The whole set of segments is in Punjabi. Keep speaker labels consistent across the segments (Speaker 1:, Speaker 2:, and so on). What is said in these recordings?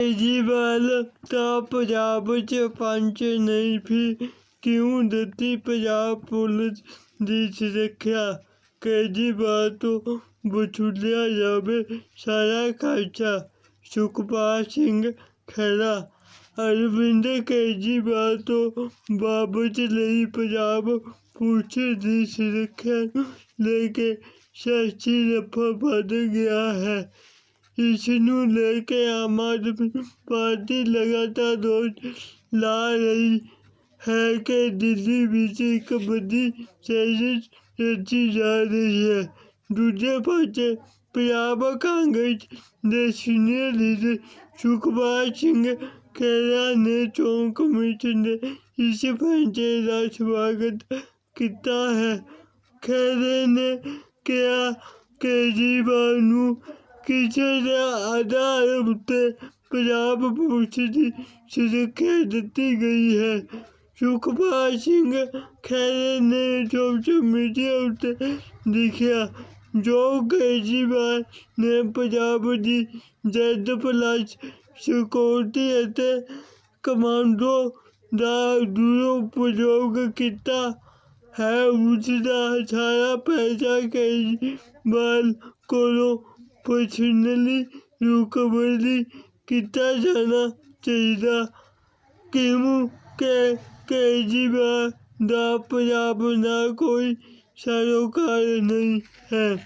Speaker 1: ਕੇਜਰੀਵਾਲ ਤਾਂ ਪੰਜਾਬ 'ਚ ਪੰਚ ਨਹੀਂ ਫਿਰ ਕਿਉਂ ਦਿੱਤੀ ਪੰਜਾਬ ਪੁਲਿਸ ਦੀ ਸੁਰੱਖਿਆ? ਕੇਜਰੀਵਾਲ ਤੋਂ ਵਸੂਲਿਆ ਜਾਵੇ, ਸਾਰਾ ਖਰਚਾ ਸੁਖਪਾਲ ਸਿੰਘ ਖਹਿਰਾ। ਅਰਵਿੰਦ ਕੇਜਰੀਵਾਲ ਤੋਂ ਬਾਬਤ ਲਈ ਪੰਜਾਬ ਪੁਲਿਸ ਦੀ ਸੁਰੱਖਿਆ ਨੂੰ ਲੈ ਕੇ ਸਿਆਸੀ ਰਫਾ ਵੱਧ ਗਿਆ ਹੈ। ਇਸ ਨੂੰ ਲੈ ਕੇ ਆਮ ਆਦਮੀ ਪਾਰਟੀ ਲਗਾਤਾਰ ਦੋਸ਼ ਲਾ ਰਹੀ ਹੈ ਕਿ ਦਿੱਲੀ ਵਿੱਚ ਇੱਕ ਵੱਡੀ ਸਾਜ਼ਿਸ਼ ਰਚੀ ਜਾ ਰਹੀ ਹੈ। ਦੂਜੇ ਪਾਸੇ ਪੰਜਾਬ ਕਾਂਗਰਸ ਦੇ ਸੀਨੀਅਰ ਲੀਡਰ ਸੁਖਪਾਲ ਸਿੰਘ ਖਹਿਰਾ ਨੇ ਚੋਣ ਕਮਿਸ਼ਨ ਦੇ ਇਸ ਫੈਸਲੇ ਦਾ ਸਵਾਗਤ ਕੀਤਾ ਹੈ। ਖਹਿਰੇ ਨੇ ਕਿਹਾ, ਕੇਜਰੀਵਾਲ ਨੂੰ ਕਿਸੇ ਦੇ ਆਧਾਰ ਉੱਤੇ ਪੰਜਾਬ ਪੁਲਿਸ ਦੀ ਸੁਰੱਖਿਆ ਦਿੱਤੀ ਗਈ ਹੈ। ਸੁਖਪਾਲ ਸਿੰਘ ਖਹਿਰੇ ਨੇ ਸੋਸ਼ਲ ਮੀਡੀਆ ਉੱਤੇ ਲਿਖਿਆ, ਜੋ ਕੇਜਰੀਵਾਲ ਨੇ ਪੰਜਾਬ ਦੀ ਜੈਦ ਪਲਸ ਸਿਕਿਉਰਟੀ ਅਤੇ ਕਮਾਂਡੋ ਦਾ ਦੁਰਉਪਯੋਗ ਕੀਤਾ ਹੈ ਉਸ ਦਾ ਸਾਰਾ ਪੈਸਾ ਕੇਜਰੀਵਾਲ ਕੋਲੋਂ ਪਰਸਨਲੀ ਰਿਕਵਰੀ ਕੀਤਾ ਜਾਣਾ ਚਾਹੀਦਾ ਕਿਉਂ ਕਿ ਕੇਜਰੀਵਾਲ ਦਾ ਪੰਜਾਬ ਨਾਲ ਕੋਈ ਸਰੋਕਾਰ ਨਹੀਂ ਹੈ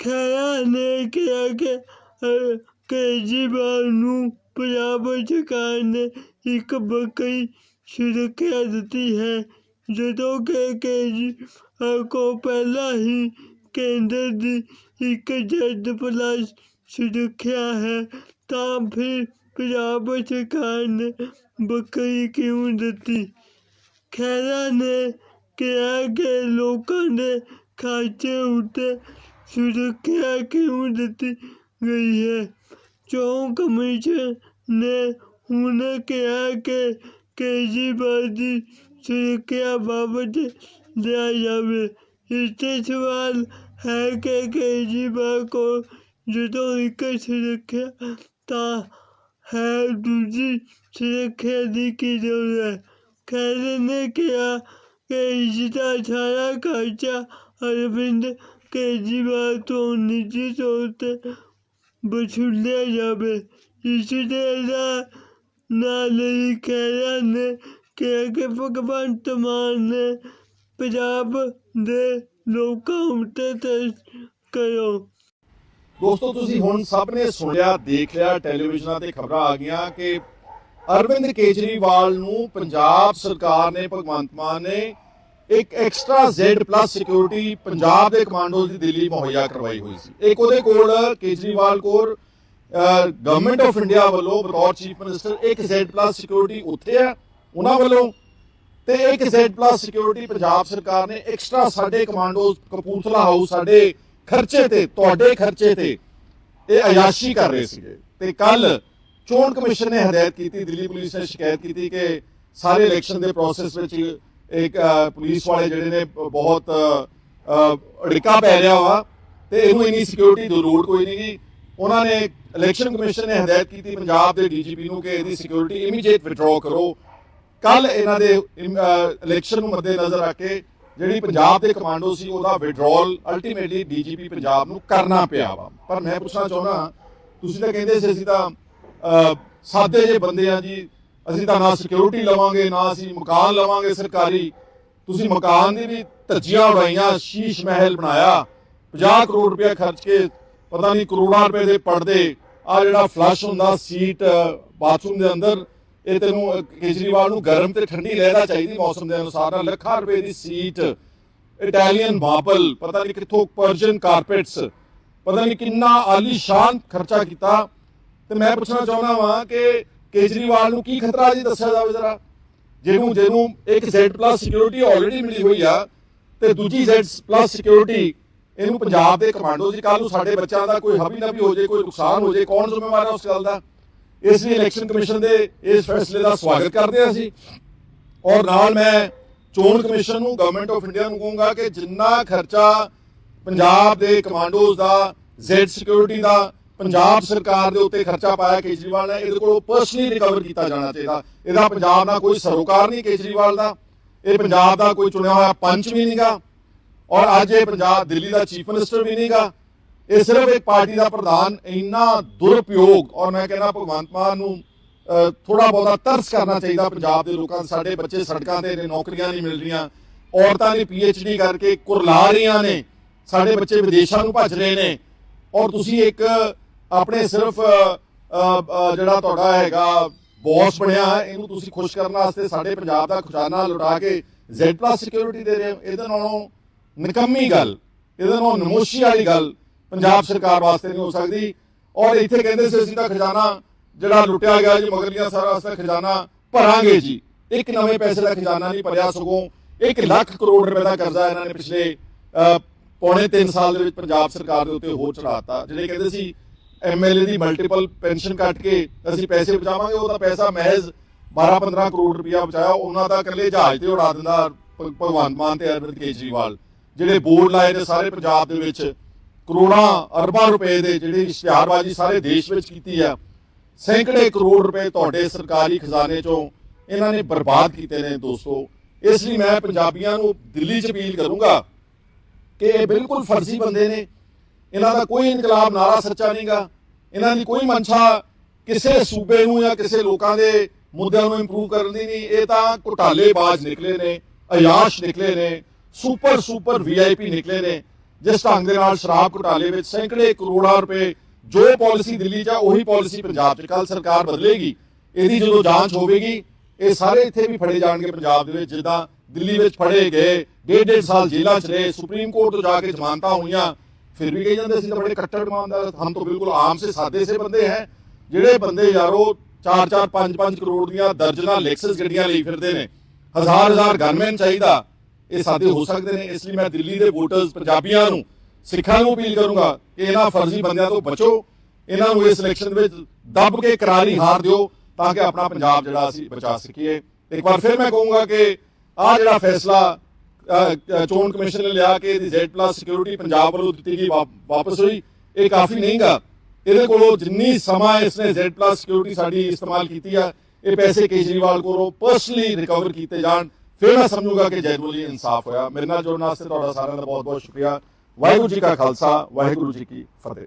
Speaker 1: ਖਹਿਰਾ ਨੇ ਕਿਹਾ ਕਿ ਅਹ, ਕੇਜਰੀਵਾਲ ਨੂੰ ਪੰਜਾਬ ਸਰਕਾਰ ਨੇ ਇੱਕ ਬੱਕਰੀ ਸੁਰੱਖਿਆ ਦਿੱਤੀ ਹੈ ਜਦੋਂ ਕਿ ਕੇਜਰੀਵਾਲ ਕੋ ਪਹਿਲਾਂ ਹੀ ਕੇਂਦਰ ਦੀ ਇੱਕ ਜੈਦ ਪਲਸ ਸੁਰੱਖਿਆ ਹੈ, ਤਾਂ ਫਿਰ ਪੰਜਾਬ ਸਰਕਾਰ ਨੇ ਬੱਕਰੀ ਕਿਉਂ ਦਿੱਤੀ? ਖਹਿਰਾ ਨੇ ਕਿਹਾ ਕਿ ਲੋਕਾਂ ਦੇ ਖਰਚੇ ਉੱਤੇ ਸੁਰੱਖਿਆ ਕਿਉਂ ਦਿੱਤੀ ਗਈ ਹੈ? ਚੋਣ ਕਮਿਸ਼ਨ ਨੇ ਹੁਣ ਕਿਹਾ ਕਿ ਕੇਜਰੀਵਾਲ ਦੀ ਸੁਰੱਖਿਆ ਬਾਬਤ ਲਿਆ ਜਾਵੇ। ਇਸ 'ਤੇ ਸਵਾਲ ਹੈ ਕਿ ਕੇਜਰੀਵਾਲ ਕੋਲ ਜਦੋਂ ਇੱਕ ਸੁਰੱਖਿਆ ਤਾਂ ਹੈ ਦੂਜੀ ਸੁਰੱਖਿਆ ਦੀ ਕੀ ਜ਼ਰੂਰਤ ਹੈ? ਖੈਰ ਨੇ ਕਿਹਾ ਕਿ ਇਸਦਾ ਸਾਰਾ ਖਰਚਾ ਅਰਵਿੰਦ ਕੇਜਰੀਵਾਲ ਤੋਂ ਨਿੱਜੀ ਤੌਰ ਤੇ ਵਸੂਲਿਆ ਜਾਵੇ। ਇਸ ਦੇ ਨਾਲ ਹੀ ਖਹਿਰਾ ਨੇ ਕਿਹਾ ਕਿ ਭਗਵੰਤ ਮਾਨ ਨੇ ਪੰਜਾਬ ਦੇ ਲੋਕਾਂ ਉੱਤੇ ਤਰਸ ਕਰੋ।
Speaker 2: ਦੋਸਤੋ, ਤੁਸੀਂ ਹੁਣ ਸਭ ਨੇ ਸੁਣਿਆ, ਦੇਖ ਲਿਆ, ਟੈਲੀਵਿਜ਼ਨਾਂ ਤੇ ਖਬਰਾਂ ਆ ਗਈਆਂ ਕਿ ਅਰਵਿੰਦ ਕੇਜਰੀਵਾਲ ਨੂੰ ਪੰਜਾਬ ਸਰਕਾਰ ਨੇ, ਭਗਵੰਤ ਮਾਨ ਨੇ ਇੱਕ ਐਕਸਟਰਾ Z+ ਸਿਕਿਉਰਿਟੀ ਪੰਜਾਬ ਦੇ ਕਮਾਂਡੋਜ਼ ਦੀ ਦਿੱਲੀ ਮੁਹੱਈਆ ਕਰਵਾਈ ਹੋਈ ਸੀ। ਇੱਕ ਉਹਦੇ ਕੋਲ ਕੇਜਰੀਵਾਲ ਕੋਲ ਗਵਰਨਮੈਂਟ ਆਫ ਇੰਡੀਆ ਵੱਲੋਂ ਬਤੌਰ ਚੀਫ ਮਿਨਿਸਟਰ ਇੱਕ Z+ ਸਿਕਿਉਰਿਟੀ ਉੱਥੇ ਹੈ। ਉਹਨਾਂ ਵੱਲੋਂ ਤੇ ਇੱਕ Z+ ਸਿਕਿਉਰਿਟੀ ਪੰਜਾਬ ਸਰਕਾਰ ਨੇ ਐਕਸਟਰਾ ਸਾਡੇ ਕਮਾਂਡੋਜ਼ ਕਪੂਰਥਲਾ ਹਾਊਸ ਸਾਡੇ ਖਰਚੇ ਤੇ, ਤੁਹਾਡੇ ਖਰਚੇ ਤੇ ਇਹ ਅਯਾਸ਼ੀ ਕਰ ਰਹੇ ਸੀਗੇ। ਤੇ ਕੱਲ ਚੋਣ ਕਮਿਸ਼ਨ ਨੇ ਹਦਾਇਤ ਕੀਤੀ, ਦਿੱਲੀ ਪੁਲਿਸ ਨੇ ਸ਼ਿਕਾਇਤ ਕੀਤੀ ਕਿ ਸਾਰੇ ਇਲੈਕਸ਼ਨ ਦੇ ਪ੍ਰੋਸੈਸ ਵਿੱਚ ਇੱਕ ਪੁਲਿਸ ਵਾਲੇ ਜਿਹੜੇ ਨੇ ਬਹੁਤ ਅੜਿੱਕਾ ਪੈ ਰਿਹਾ ਵਾ ਤੇ ਇਹਨੂੰ ਇੰਨੀ ਸਿਕਿਉਰਿਟੀ ਦੀ ਕੋਈ ਨਹੀਂ ਉਹਨਾਂ ਨੇ ਇਲੈਕਸ਼ਨ ਕਮਿਸ਼ਨ ਨੇ ਹਦਾਇਤ ਕੀਤੀ ਪੰਜਾਬ ਦੇ ਡੀਜੀਪੀ ਨੂੰ ਕਿ ਇਹਦੀ ਸਿਕਿਉਰਿਟੀ ਇਮੀਡੀਏਟ ਵਿਡਰਾਅ ਕਰੋ। ਕੱਲ ਇਹਨਾਂ ਦੇ ਇਲੈਕਸ਼ਨ ਨੂੰ ਮੱਦੇ ਨਜ਼ਰ ਰੱਖ ਕੇ ਜਿਹੜੀ ਪੰਜਾਬ ਦੇ ਕਮਾਂਡੋ ਸੀ, ਉਹਦਾ ਵਿਡਰਾਅਲ ਅਲਟੀਮੇਟਲੀ ਡੀਜੀਪੀ ਪੰਜਾਬ ਨੂੰ ਕਰਨਾ ਪਿਆ ਵਾ। ਪਰ ਮੈਂ ਪੁੱਛਣਾ ਚਾਹੁੰਦਾ, ਤੁਸੀਂ ਤਾਂ ਕਹਿੰਦੇ ਸੀ, ਅਸੀਂ ਤਾਂ ਸਾਦੇ ਜੇ ਬੰਦੇ ਆ ਜੀ। ਅਸੀਂ ਤਾਂ ਨਾ ਸਿਕਿਉਰਿਟੀ ਲਵਾਂਗੇ, ਨਾ ਅਸੀਂ ਮਕਾਨ ਲਵਾਂਗੇ ਸਰਕਾਰੀ। ਤੁਸੀਂ ਮਕਾਨ ਦੀ ਵੀ ਧੱਜੀਆਂ ਉਡਾਈਆਂ, ਸ਼ੀਸ਼ ਮਹਿਲ ਬਣਾਇਆ। 50 ਕਰੋੜ ਰੁਪਏ ਖਰਚ ਕੇ, ਪਤਾ ਨਹੀਂ ਕਰੋੜਾਂ ਰੁਪਏ ਦੇ ਪਰਦੇ ਆ ਜਿਹੜਾ ਫਲਸ਼ ਹੁੰਦਾ, ਸੀਟ ਬਾਥਰੂਮ ਦੇ ਅੰਦਰ ਇਹ ਤੈਨੂੰ ਕੇਜਰੀਵਾਲ ਨੂੰ ਗਰਮ ਤੇ ਠੰਡੀ ਲੈਦਾ ਚਾਹੀਦੀ ਮੌਸਮ ਦੇ ਅਨੁਸਾਰ। ਨਾਲ ਲੱਖਾਂ ਰੁਪਏ ਦੀ ਸੀਟ, ਇਟਾਲੀਅਨ ਮਾਰਬਲ, ਪਤਾ ਨਹੀਂ ਕਿੱਥੋਂ ਪਰਸ਼ੀਅਨ ਕਾਰਪੈਟਸ ਪਤਾ ਨਹੀਂ ਕਿੰਨਾ ਆਲੀਸ਼ਾਨ ਖਰਚਾ ਕੀਤਾ। ਤੇ ਮੈਂ ਪੁੱਛਣਾ ਚਾਹੁੰਦਾ ਵਾਂ ਕਿ ਕੇਜਰੀਵਾਲ ਨੂੰ ਕੀ ਖਤਰਾ ਜੀ ਦੱਸਿਆ ਜਾਵੇ ਜਰਾ। ਜਿਹਨੂੰ ਜਿਹਨੂੰ ਇੱਕ Z+ ਸਿਕਿਉਰਿਟੀ ਆਲਰੇਡੀ ਮਿਲੀ ਹੋਈ ਆ, ਤੇ ਦੂਜੀ Z+ ਸਿਕਿਉਰਿਟੀ ਇਹਨੂੰ ਪੰਜਾਬ ਦੇ ਕਮਾਂਡੋ ਜੀ ਕੱਲ ਨੂੰ ਸਾਡੇ ਬੱਚਿਆਂ ਦਾ ਕੋਈ ਹਬੀ ਨਾ ਵੀ ਹੋ ਜੇ ਕੋਈ ਨੁਕਸਾਨ ਹੋ ਜੇ ਕੌਣ ਜ਼ਿੰਮੇਵਾਰ ਹੈ ਉਸ ਗੱਲ ਦਾ? ਇਸ ਲਈ ਇਲੈਕਸ਼ਨ ਕਮਿਸ਼ਨ ਦੇ ਇਸ ਫੈਸਲੇ ਦਾ ਸਵਾਗਤ ਕਰਦੇ ਹਾਂ ਅਸੀਂ ਔਰ ਨਾਲ ਮੈਂ ਚੋਣ ਕਮਿਸ਼ਨ ਨੂੰ ਗਵਰਨਮੈਂਟ ਆਫ ਇੰਡੀਆ ਨੂੰ ਕਹੂੰਗਾ ਕਿ ਜਿੰਨਾ ਖਰਚਾ ਪੰਜਾਬ ਦੇ ਕਮਾਂਡੋਜ਼ ਦਾ ਜ਼ੈਡ ਸਿਕਿਉਰਿਟੀ ਦਾ, ਪੰਜਾਬ ਸਰਕਾਰ ਦੇ ਉੱਤੇ ਖਰਚਾ ਪਾਇਆ ਕੇਜਰੀਵਾਲ ਨੇ, ਇਹਦੇ ਕੋਲੋਂ ਪਰਸਨਲੀ ਰਿਕਵਰ ਕੀਤਾ ਜਾਣਾ ਚਾਹੀਦਾ। ਇਹਦਾ ਪੰਜਾਬ ਨਾਲ ਕੋਈ ਸਰੋਕਾਰ ਨਹੀਂ ਕੇਜਰੀਵਾਲ ਦਾ। ਇਹ ਪੰਜਾਬ ਦਾ ਕੋਈ ਚੁਣਿਆ ਹੋਇਆ ਪੰਚ ਵੀ ਨਹੀਂਗਾ ਔਰ ਅੱਜ ਇਹ ਪੰਜਾਬ ਦਿੱਲੀ ਦਾ ਚੀਫ ਮਿਨਿਸਟਰ ਵੀ ਨਹੀਂਗਾ ਇਹ ਸਿਰਫ ਇੱਕ ਪਾਰਟੀ ਦਾ ਪ੍ਰਧਾਨ ਇੰਨਾ ਦੁਰਪਯੋਗ ਔਰ ਮੈਂ ਕਹਿੰਦਾ ਭਗਵੰਤ ਮਾਨ ਨੂੰ ਥੋੜਾ ਬਹੁਤਾ ਤਰਸ ਕਰਨਾ ਚਾਹੀਦਾ ਪੰਜਾਬ ਦੇ ਲੋਕਾਂ ਸਾਡੇ ਬੱਚੇ ਸੜਕਾਂ ਤੇ ਨੇ, ਨੌਕਰੀਆਂ ਨਹੀਂ ਮਿਲ ਰਹੀਆਂ। ਔਰਤਾਂ ਨੇ ਡੀ ਕਰਕੇ ਕੁਰਲਾ ਰਹੀਆਂ ਨੇ। ਸਾਡੇ ਬੱਚੇ ਵਿਦੇਸ਼ਾਂ ਨੂੰ ਭੱਜ ਰਹੇ ਨੇ। ਔਰ ਤੁਸੀਂ ਇੱਕ ਆਪਣੇ ਸਿਰਫ ਜਿਹੜਾ ਤੁਹਾਡਾ ਹੈਗਾ ਬੌਸ ਬਣਿਆ, ਇਹਨੂੰ ਤੁਸੀਂ ਖੁਸ਼ ਕਰਨ ਵਾਸਤੇ ਸਾਡੇ ਪੰਜਾਬ ਦਾ ਖਜ਼ਾਨਾ ਲੁਟਾ ਕੇ Z+ ਸਿਕਿਉਰਿਟੀ ਦੇ ਰਹੇ ਹੋ। ਇਹਦੇ ਨਾਲੋਂ ਨਿਕੰਮੀ ਗੱਲ, ਇਹਦੇ ਨਾਲੋਂ ਨਮੋਸ਼ੀ ਵਾਲੀ ਗੱਲ ਪੰਜਾਬ ਸਰਕਾਰ ਵਾਸਤੇ ਨਹੀਂ ਹੋ ਸਕਦੀ। ਔਰ ਇੱਥੇ ਕਹਿੰਦੇ ਸੀ ਅਸੀਂ ਤਾਂ ਖਜ਼ਾਨਾ ਜਿਹੜਾ ਲੁੱਟਿਆ ਗਿਆ ਜੀ ਮਗਰਲੀਆਂ ਸਾਰਾ ਵਾਸਤੇ ਖਜ਼ਾਨਾ ਭਰਾਂਗੇ ਜੀ। ਇੱਕ ਨਵੇਂ ਪੈਸੇ ਦਾ ਖਜ਼ਾਨਾ ਨਹੀਂ ਭਰਿਆ ਸਗੋਂ 1 ਲੱਖ ਕਰੋੜ ਰੁਪਏ ਦਾ ਕਰਜ਼ਾ ਇਹਨਾਂ ਨੇ ਪਿਛਲੇ ਪੌਣੇ 3 ਸਾਲ ਦੇ ਵਿੱਚ ਪੰਜਾਬ ਸਰਕਾਰ ਦੇ ਉੱਤੇ ਹੋਰ ਚੜਾਤਾ ਜਿਹੜੇ ਕਹਿੰਦੇ ਸੀ ਐਮਐਲਏ ਦੀ ਮਲਟੀਪਲ ਪੈਨਸ਼ਨ ਕੱਟ ਕੇ ਅਸੀਂ ਪੈਸੇ ਬਚਾਵਾਂਗੇ ਉਹਦਾ ਪੈਸਾ ਮਹਿਜ਼ 12-15 ਕਰੋੜ ਰੁਪਇਆ ਬਚਾਇਆ। ਉਹਨਾਂ ਦਾ ਇਕੱਲੇ ਜਹਾਜ਼ ਤੇ ਉਡਾ ਦਿੰਦਾ ਭ- ਭਗਵੰਤ ਮਾਨ ਤੇ ਅਰਵਿੰਦ ਕੇਜਰੀਵਾਲ। ਜਿਹੜੇ ਬੋਰਡ ਲਾਏ ਨੇ ਸਾਰੇ ਪੰਜਾਬ ਦੇ ਵਿੱਚ ਕਰੋੜਾਂ ਅਰਬਾਂ ਰੁਪਏ ਦੇ ਜਿਹੜੀ ਇਸ਼ਤਿਹਾਰਬਾਜ਼ੀ ਸਾਰੇ ਦੇਸ਼ ਵਿੱਚ ਕੀਤੀ ਆ, ਸੈਂਕੜੇ ਕਰੋੜ ਰੁਪਏ ਤੁਹਾਡੇ ਸਰਕਾਰੀ ਖਜ਼ਾਨੇ ਚੋਂ ਇਹਨਾਂ ਨੇ ਬਰਬਾਦ ਕੀਤੇ ਨੇ ਦੋਸਤੋ। ਇਸ ਲਈ ਮੈਂ ਪੰਜਾਬੀਆਂ ਨੂੰ ਦਿੱਲੀ 'ਚ ਅਪੀਲ ਕਰੂੰਗਾ ਕਿ ਇਹ ਬਿਲਕੁਲ ਫਰਜ਼ੀ ਬੰਦੇ ਨੇ। ਇਹਨਾਂ ਦਾ ਕੋਈ ਇਨਕਲਾਬ ਨਾਰਾ ਸੱਚਾ ਨਹੀਂਗਾ। ਇਹਨਾਂ ਦੀ ਕੋਈ ਮਨਸ਼ਾ ਕਿਸੇ ਸੂਬੇ ਨੂੰ ਜਾਂ ਕਿਸੇ ਲੋਕਾਂ ਦੇ ਮੁੱਦਿਆਂ ਨੂੰ ਇੰਪਰੂਵ ਕਰਨ ਦੀ ਨਹੀਂ। ਇਹ ਤਾਂ ਘੁਟਾਲੇਬਾਜ਼ ਨਿਕਲੇ ਨੇ, ਅਯਾਸ਼ ਨਿਕਲੇ ਨੇ ਸੁਪਰ ਸੁਪਰ ਵੀਆਈਪੀ ਨਿਕਲੇ ਨੇ। ਜਿਸ ਢੰਗ ਦੇ ਨਾਲ ਸ਼ਰਾਬ ਘੁਟਾਲੇ ਵਿੱਚ ਸੈਂਕੜੇ ਕਰੋੜਾਂ ਰੁਪਏ ਜੋ ਪਾਲਿਸੀ ਦਿੱਲੀ 'ਚ ਆ ਉਹੀ ਪਾਲਿਸੀ ਪੰਜਾਬ 'ਚ ਕੱਲ ਸਰਕਾਰ ਬਦਲੇਗੀ, ਇਹਦੀ ਜਦੋਂ ਜਾਂਚ ਹੋਵੇਗੀ, ਇਹ ਸਾਰੇ ਇੱਥੇ ਵੀ ਫੜੇ ਜਾਣਗੇ ਪੰਜਾਬ ਦੇ ਵਿੱਚ, ਜਿੱਦਾਂ ਦਿੱਲੀ ਵਿੱਚ ਫੜੇ ਗਏ, ਡੇਢ ਡੇਢ ਸਾਲ ਜੇਲ੍ਹਾਂ 'ਚ ਰਹੇ, ਸੁਪਰੀਮ ਕੋਰਟ ਤੋਂ ਜਾ ਕੇ ਜ਼ਮਾਨਤਾਂ ਹੋਈਆਂ, ਫਿਰ ਵੀ ਕਹੀ ਜਾਂਦੇ ਸੀ ਤਾਂ ਬੜੇ ਕੱਟੜ ਇਮਾਨਦਾਰ ਹਮ ਤਾਂ ਬਿਲਕੁਲ ਆਮ ਸੇ ਸਾਦੇ ਸੇ ਬੰਦੇ ਹੈ। ਜਿਹੜੇ ਬੰਦੇ ਯਾਰੋ 4-4 5-5 ਕਰੋੜ ਦੀਆਂ ਦਰਜਨਾਂ ਲੈਕਸਸ ਗੱਡੀਆਂ ਲਈ ਫਿਰਦੇ ਨੇ, ਹਜ਼ਾਰ ਹਜ਼ਾਰ ਗਨਮੈਨ ਚਾਹੀਦਾ ਇਹ ਸਾਦੇ ਹੋ ਸਕਦੇ ਨੇ, ਇਸ ਲਈ ਮੈਂ ਦਿੱਲੀ ਦੇ ਵੋਟਰਸ ਪੰਜਾਬੀਆਂ ਨੂੰ, ਸਿੱਖਾਂ ਨੂੰ ਅਪੀਲ ਕਰੂੰਗਾ ਕਿ ਇਹਨਾਂ ਫਰਜ਼ੀ ਬੰਦਿਆਂ ਤੋਂ ਬਚੋ, ਇਹਨਾਂ ਨੂੰ ਇਸ ਇਲੈਕਸ਼ਨ ਵਿੱਚ ਦੱਬ ਕੇ ਕਰਾਰੀ ਹਾਰ ਦਿਓ ਤਾਂ ਕਿ ਆਪਣਾ ਪੰਜਾਬ ਜਿਹੜਾ ਅਸੀਂ ਬਚਾ ਸਕੀਏ। ਇੱਕ ਵਾਰ ਫਿਰ ਮੈਂ ਕਹੂੰਗਾ ਕਿ ਆਹ ਜਿਹੜਾ ਫੈਸਲਾ ਚੋਣ ਕਮਿਸ਼ਨ ਨੇ ਲਿਆ ਕਿ ਇਹਦੀ Z+ ਸਿਕਿਉਰਿਟੀ ਪੰਜਾਬ ਵੱਲੋਂ ਦਿੱਤੀ ਗਈ ਵਾ- ਵਾਪਸ ਹੋਈ, ਇਹ ਕਾਫੀ ਨਹੀਂਗਾ ਇਹਦੇ ਕੋਲੋਂ ਜਿੰਨੀ ਸਮਾਂ ਇਸਨੇ Z+ ਸਿਕਿਉਰਿਟੀ ਸਾਡੀ ਇਸਤੇਮਾਲ ਕੀਤੀ ਆ, ਇਹ ਪੈਸੇ ਕੇਜਰੀਵਾਲ ਕੋਲੋਂ ਪਰਸਨਲੀ ਰਿਕਵਰ ਕੀਤੇ ਜਾਣ। ਫਿਰ ਮੈਂ ਸਮਝੂਗਾ ਕਿ ਜੈਨੂਅਲੀ ਇਨਸਾਫ ਹੋਇਆ। ਮੇਰੇ ਨਾਲ ਜੁੜਨ ਵਾਸਤੇ ਤੁਹਾਡਾ ਸਾਰਿਆਂ ਦਾ ਬਹੁਤ ਬਹੁਤ ਸ਼ੁਕਰੀਆ। ਵਾਹਿਗੁਰੂ ਜੀ ਕਾ ਖਾਲਸਾ, ਵਾਹਿਗੁਰੂ ਜੀ ਕੀ ਫਤਿਹ।